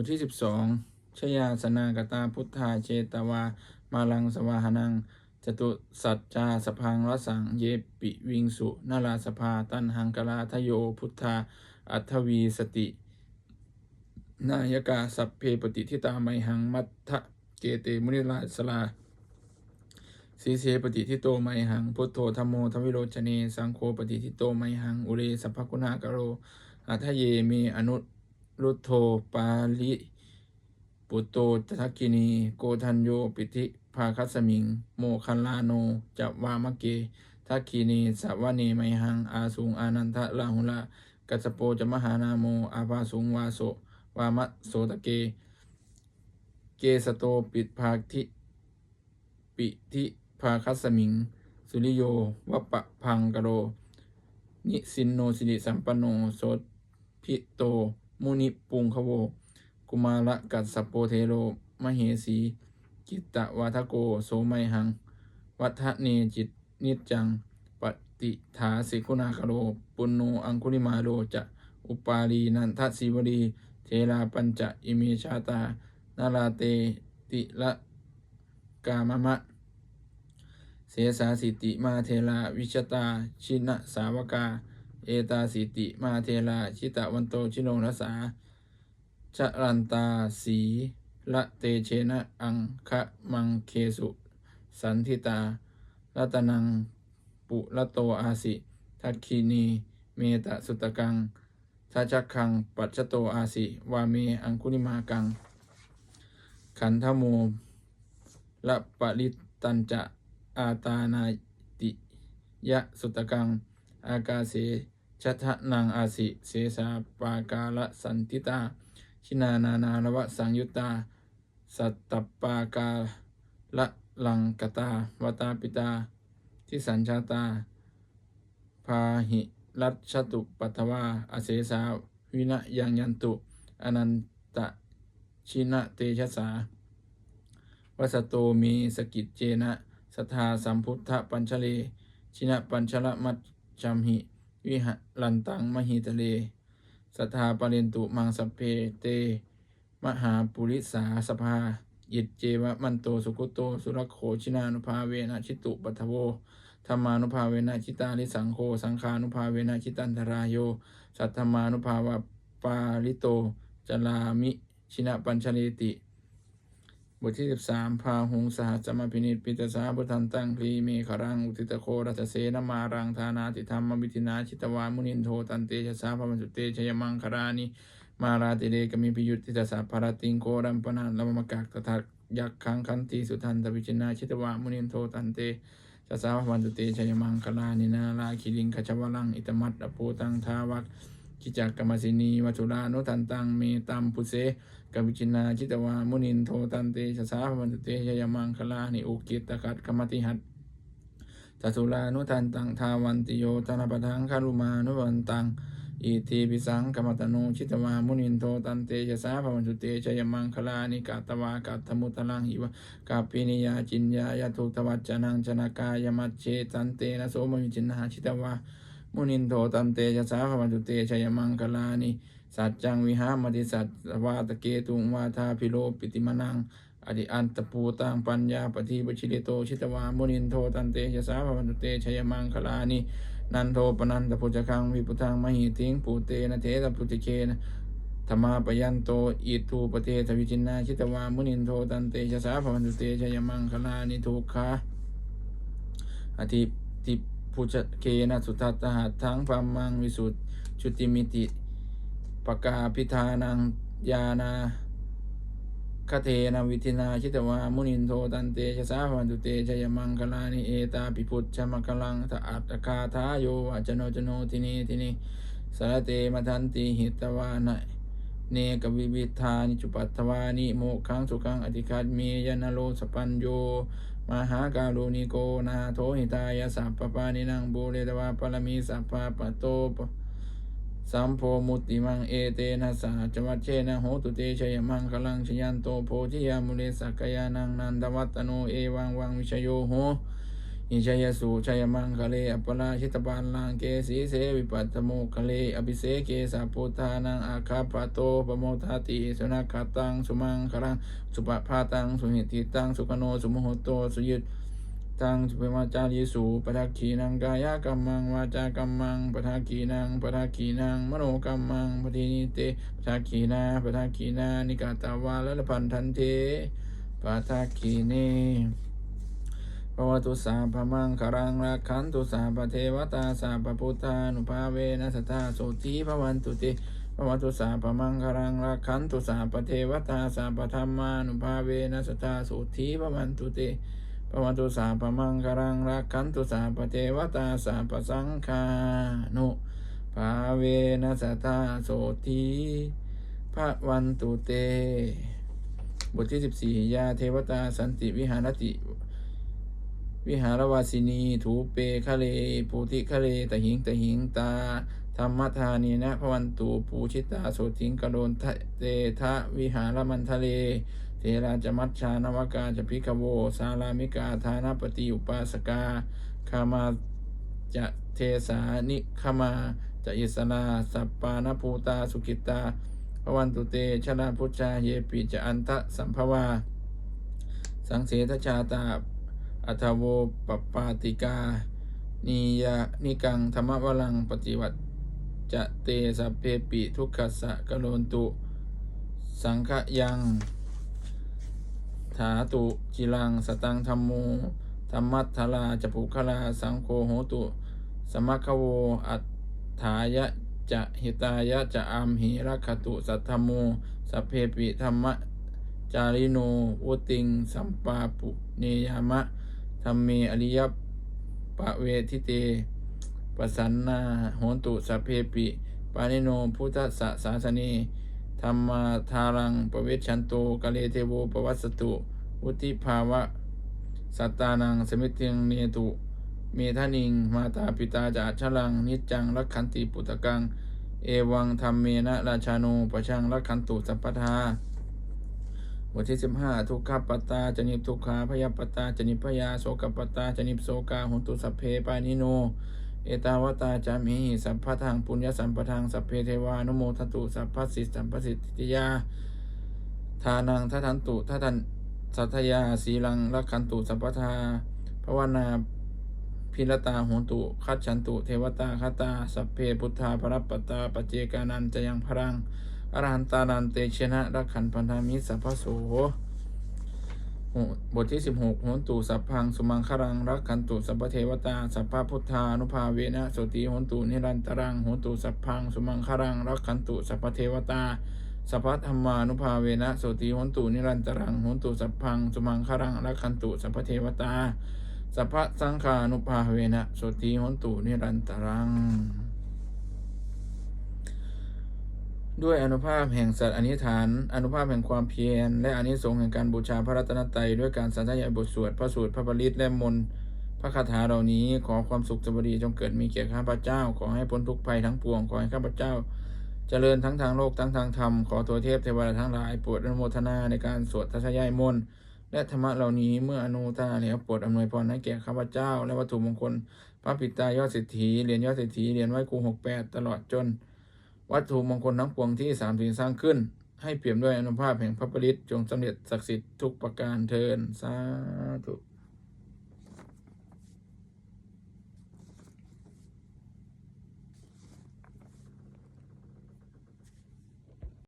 ทที่สิบสองชยาสนากตาพุทธาเจตวา มาลังสวาหนัง จตุสัจจาสพังรสังเยปิวิงสุนาราสภาตันหังกลาทโยพุทธา อัทวีสติ นายกาสัพเพปฏิทิตาไมหังมัทธเกเตมุนิราสลาสีเสปฏิทิโตไมหัง พุทโธธรรมโมทวิโรชเน สังโฆปฏิทิโตไมหัง อุเรสัพพกุณากโรอัทเยเมอนุ รุโธปาลิปุตโตทักกินีโกทัญโยปิธิภาคัสมิง โมคัลลาโนจัวามะเกทักคีนีสวเนไมหัง อาสุงอานันทะลาหุละกัสโปจะมหานาโม อาภาสุงวาโสวามะโสตะเก เกสโตปิดภาทิปิทิภาคัสมิง สุริโยวัปะพังกโร นิสินโนสิริสัมปันโนโสพิโต มุนิปุงคโว กุมาระกัสสปโปเทโรมเหสีกิตตวาทโกโสไมหัง วัฏเนจิตนิจจัง ปฏิถาสิกุณาคโรปุณโนอังคุลิมาโรจะอุปาลีนันทศิวรีเทราปัญจะอิเมชาตานาราเตติละกามะมะ เสสาสิติมาเทลาวิชตา ชินะสาวกา เอตาสิติมาเทลาชิตะวันโตชิโนรสาชะรันตาสีละเตเชนะอังคะมังเคสุ สันทิตารัตนังปุระโตอาสิ ทักคีนีเมตะสุตกังทัชคัง ปัจจโตอาสิ วาเมอังคุลิมากัง ขันธโมละปริตันจะอาตานาติยะสุตกัง อากาเสชัทะนังอาสิ เสสาปากาละสันติตา ชินานานาระวะสังยุตตา สัตตปากาละลังกตาวตาปิตาทิสัญชาตา พาหิรัชชตุปัทวาอาเสสาวินะยังยันตุ อนันตะชินะเตชะสาวัสโตมีสกิจเจนะ สทธาสัมพุทธปัญชเล ชินะปัญชละมัจ จัมหิ วิหลันตังมหิตเลสทธาปเรนตุมังสเพเต มหาปุริสาสภายิตเจวะมันโตสุกุโต สุรโขชินานุภาเวนะชิตุปัทโวธรรมานุภาเวนะชิตาลิสังโฆสังฆานุภาเวนะชิตันทรายโย สัทธมานุภาวะปาลิโตจลามิ ชินะปัญชเลติ บทที่สิบสามพาหุงสหัสมพินิจปิตสาบุทันตังคลีเมขรังอุติตโครัสเสนมารังธานาติธรรมวิธินาชิตวามุนินโทตันเตชะสาพมันสุเตชยมังคารานิมาราติเดกมิพิยุติตสสะภารติงโกรัมปนันลมมกักตถายักขังคันติสุทันตวิจินาชิตวามุนินโทตันเตชะสาพมันสุเตชยมังคารานินาลาคิลิงขจวลังอิตมัตอโปตังทาวัก กิจักกรรมสินีวัตุลานุทันตังเมตัมพุเสกวิจินาจิตวามุนินโทตันเตชะสาพมันตเตชยมังคลานิอุกิตตะกัดกรรมติหัตตสุลานุทันตังทาวันติโยธนปทังคารุมานุวันตังอิติปิสังกรรมตโนชิตวามุนินโทตันเตชะสาพมันตุเตชยมังคลานิกาตวากัตมุตลังหิวกาปินิยาจินยายาทุตวัจจนังชนากายมัจเชตันเตนะโสมวิจินหาชิตวา มุนินโทตันเตชะสาพมันตุเตชยมังคลานิสัจจังวิหามติสัจวาตะเกตุงวาทาพิโลปิติมนังอดิอันตปูตังปัญญาปฏิปชิริโตชิตวามุนินโทตันเตชะสาภวันตุเตชยมังคลานินันโทปนันตพุจคังวิพุทังมหิติงปูเตนะเทตพุติเคนะธรรมาปยันโตอิทูปเททวิจินนาชิตวามุนินโทตันเตชะสาภวันตุเตชยมังคลานิทุกขาอธิติ พุจเคนะสุทัตหัตถังพามังวิสุทธิชุติมิติปกาพิธานังยานาคเทนวิธินาชิตวามุนินโทตันเตชะสาวันตุเตชยมังคลานิเอตาปิพุทธชมกลังทะอัตคาทาโยวาจโนจโนทินีทินีสารเตมทันติหิตวานะเนกวิวิธานิจุปัตถวานิโมขังสุขังอธิคัตเมยนโลสปัญโย มหาการุณิโกนาโทหิตายสัพปปานินังบูเรตวาปรมีสัพพะปะโตปสัมโพมุติมังเอเตนะสาจวัตเชนะโหตุเตชยมังคลังชยันโตโพธิยามุเลสักยานังนันทวัตโนเอวังวังวิชโยโห อิชยสูชยมังคะเลอปราชิตบาลลังเกสีเสวิปัตตโมคะเลอภิเสเกสาพุทธานังอาคาปโตปโมทาติสุนัขตังสุมังคลังสุปภาตังสุหิติตังสุขโนสุโมโหโตสุยุตตังสุเปมาจาริสูปทักขีนังกายกัมมังวาจากัมมังปทักขีนังปทักขีนังมโนกัมมังปฏินิเตปทักขีนาปทักขีนานิกาตาวาละละพันทันเทปทักขีเน วตุสาพมังคารังรักขันตุสาปเทวตาสาปพุทธานุภาเวนัสตาโสตีภวันตุเตภวตุสาพมังคารังรักขันตุสาปเทวตาสาปธรรมานุภาเวนัสตาโสตีภวันตุเตปวัตุสาปมังคารังรักขันตุสาปเทวตาสาปสังคานุภาเวนัสตาโสทีพระวันตุเต บทที่สิบสี่ยาเทวตาสันติวิหารติ วิหารวาสินี ถูเปคะเลภูติคะเลตหิงตหิงตา ธรรมธานีนะพวันตูปูชิตาโสติงกโดนเตทะวิหารมันทะเล เทราจมัชชานวกาจพิกโว สารามิกาธานปฏิอุปาสกาคามาจะเทสานิคมาจะอิสลาสัปปานภูตาสุกิตาพวันตุเตชลาพุชาเยปิจะอันทะสัมภวา สังเสทชาตา อัทโวปปปาติกานียานิกังธรรมวลังปฏิวัติจะเตสัพเพปิทุกขสะกโลนตุ สังขยัง ถาตุจิลังสตังธรรมโมธรรมัทธลาจปุคลาสังโฆโหตุ สมัคโวอัฏฐายะจะหิตายะจะอามหิรักขตุสัทธโมสัพเพปิธรรมจาริโนวุติงสัมปาปุเนยามะ ธรรมเมอริยปะเวทิเตปสันนาโหตุสัพเพปิปานิโนพุทธสสาสเนธรรมาทารังปเวชันโตกะเลเทโวปวัสสตุวุติภาวะ สัตตานังสมิติงเนตุ เมทานิง มาตาปิตาจาชลัง นิจจังรักขันติปุตตะกัง เอวังธรรมเมนะราชาโนปชังรักขันตุสัพพทา บทที่สิบห้าทุกขปตตาจนิปทุกขาพยาปตตาจนิพยาโสกปตตาจนิปโสกาหุนตุสัพเพปานิโน เอตาวตาจามิสัพพะทังปุญญสัมปทังสัพเพเทวานุโมทตุสัพพสิสัมปสิทธิยาทานังทัทันตุทัทันสัทยาสีลังรักขันตุสัพพทาภวนาพิรตาโหนตุคัจฉันตุเทวตาคตาสัพเพพุทธาปรับปตาปเจกานันจะยังพรัง อรหันตานันเตชนะรักขันพันธมิสัพพโสบทที่สิบหกโหนตุสัพพังสุมังครังรักขันตุสัพพเทวตาสัพพพุทธานุภาเวนะโสติโหนตุนิรันตรังโหนตุสัพพังสุมังครังรักขันตุสัพพเทวตาสัพพธรรมานุภาเวนะโสติโหนตุนิรันตรังโหนตุสัพพังสุมังครังรักขันตุสัพพเทวตาสัพพสังฆานุภาเวนะโสติโหนตุนิรันตรัง ด้วยอนุภาพแห่งสัตว์อนิฐาน อนุภาพแห่งความเพียร และอนิสงส์แห่งการบูชาพระรัตนตรัยด้วยการสันทยายบทสวดพระสูตรพระปริตและมนต์พระคาถาเหล่านี้ขอความสุขสวัสดีจงเกิดมีแก่ข้าพเจ้า ขอให้พ้นทุกภัยทั้งปวงขอให้ข้าพเจ้า เจริญทั้งทางโลกทั้งทางธรรมขอตัวเทพเทวดาทั้งหลายโปรดอนุโมทนาในการสวดทัศยายมนต์และธรรมะเหล่านี้เมื่ออนุทนาแล้วโปรดอำนวยพรให้แก่ข้าพเจ้า และวัตถุมงคล พระปิตายอดเศรษฐีเหรียญยอดเศรษฐีเหรียญไว้ครูหกแปดตลอดจน วัตถุมงคลทั้งปวงที่สามถึงสร้างขึ้น ให้เปี่ยมด้วยอนุภาพแห่งพระปริตจงสำเร็จศักดิ์สิทธิ์ทุกประการเทินสาธุ